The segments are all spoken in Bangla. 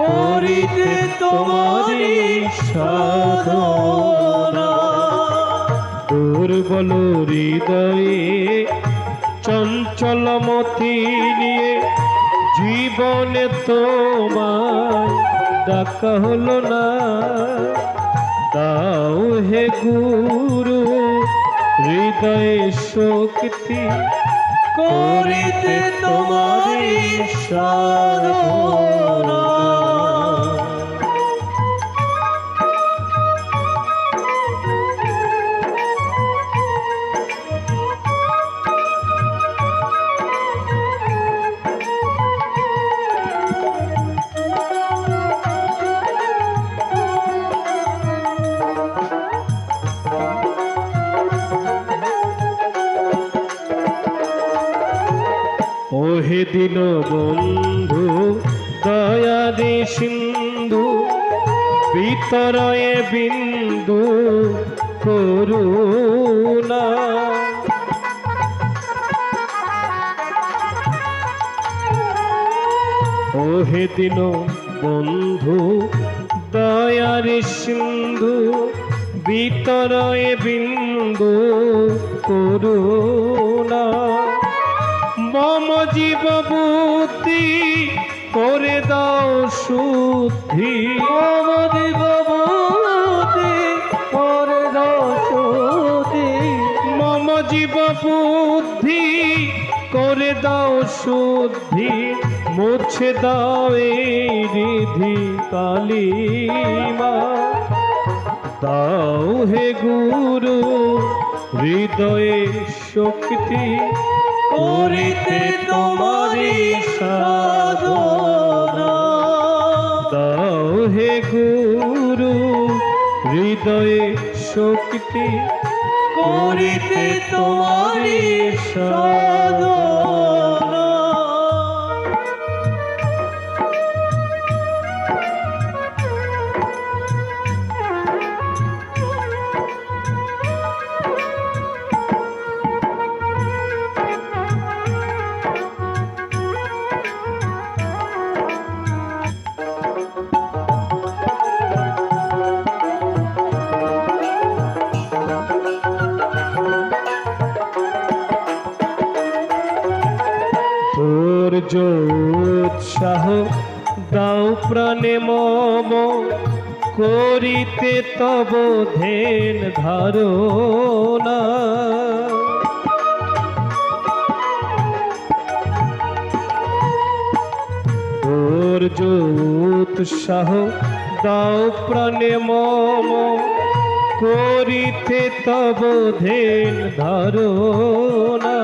করিতে তোমারি সাধনা। দুর্বল হৃদয়ে চঞ্চল মতি নিয়ে জীবনে তোমায় ডাকা হলো না। দাও হে গুরু হৃদয়ে শক্তি করিতে তোমারি সাধনা। ওহে দিন বন্ধু, দয়াদি সিন্ধু, বিতরয়ে বিন্দু করুণা। ওহে দিন বন্ধু দয়ার সিন্ধু, বিতরয়ে বিন্দু করুণা। মম জীব বুদ্ধি করে দাও শুদ্ধি। মম দিববতী পরে দশতি মম জীব বুদ্ধি করে দাও শুদ্ধি। মুছে দাও এই রিধি কালিমা দাও হে গুরু, হৃদয়ে শক্তি। করিতে তোমারি সাধনা। দাও হে গুরু হৃদয়ে শক্তি। করিতে তোমারি সাধনা। উৎসাহ দাও প্রাণে মম, করিতে তব ধেন ধারো ধারণা তোর উৎসাহ দাও প্রাণে মম, করিতে তব ধেন ধারণা।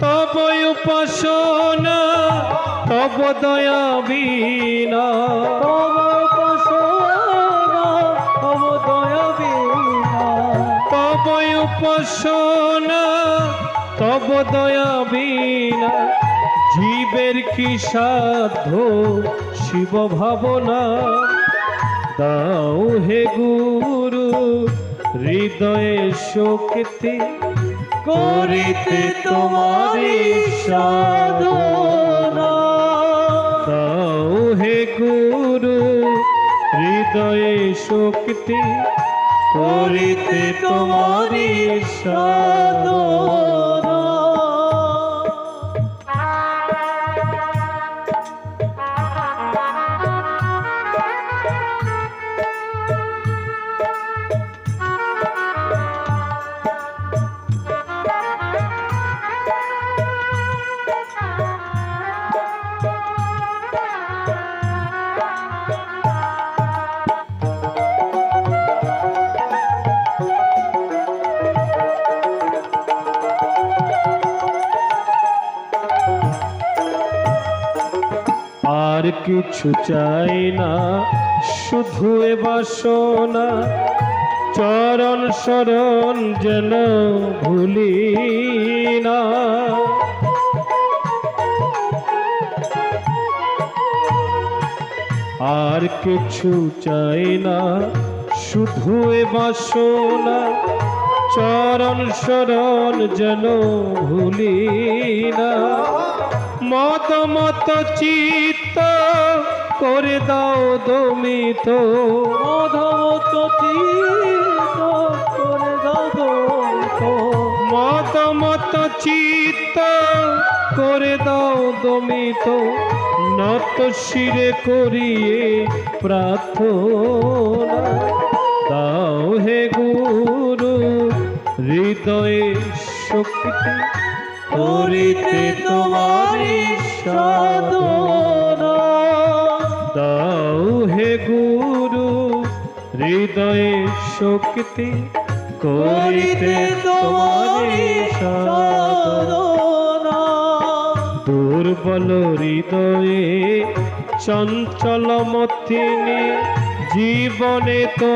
তব উপাসনা তব দয়া বিনা। তব উপাসনা তব দয়া বিনা। তব উপাসনা তব দয়া বিনা। জীবের কি সাধ্য শিব ভাবনা? দাও হে গুরু হৃদয়ে শক্তি। করিতে তোমারি সাধনা। দাও হে গুরু হৃদয়ে শক্তি করিতে তোমারি সাধনা। কিছু চাই না, শুধু এ বাসনা। চরণ শরণ যেন ভুলি না। আর কিছু চাই না, শুধু এ বাসনা। চরণ শরণ যেন ভুলি না। মত মত চিত্ত করে দাও দমিত অধমত চিত করে দাদন্ত মত মত চিত্ত করে দাও দমিত নত শিরে করিয়ে প্রার্থনা দাও হে গুরু হৃদয়ে শক্তি। করিতে তোমারি সাধনা গুরু হৃদয়ে শক্তি করিতে তোমারি দুর্বল হৃদয়ে চঞ্চল মতিনি জীবনে তো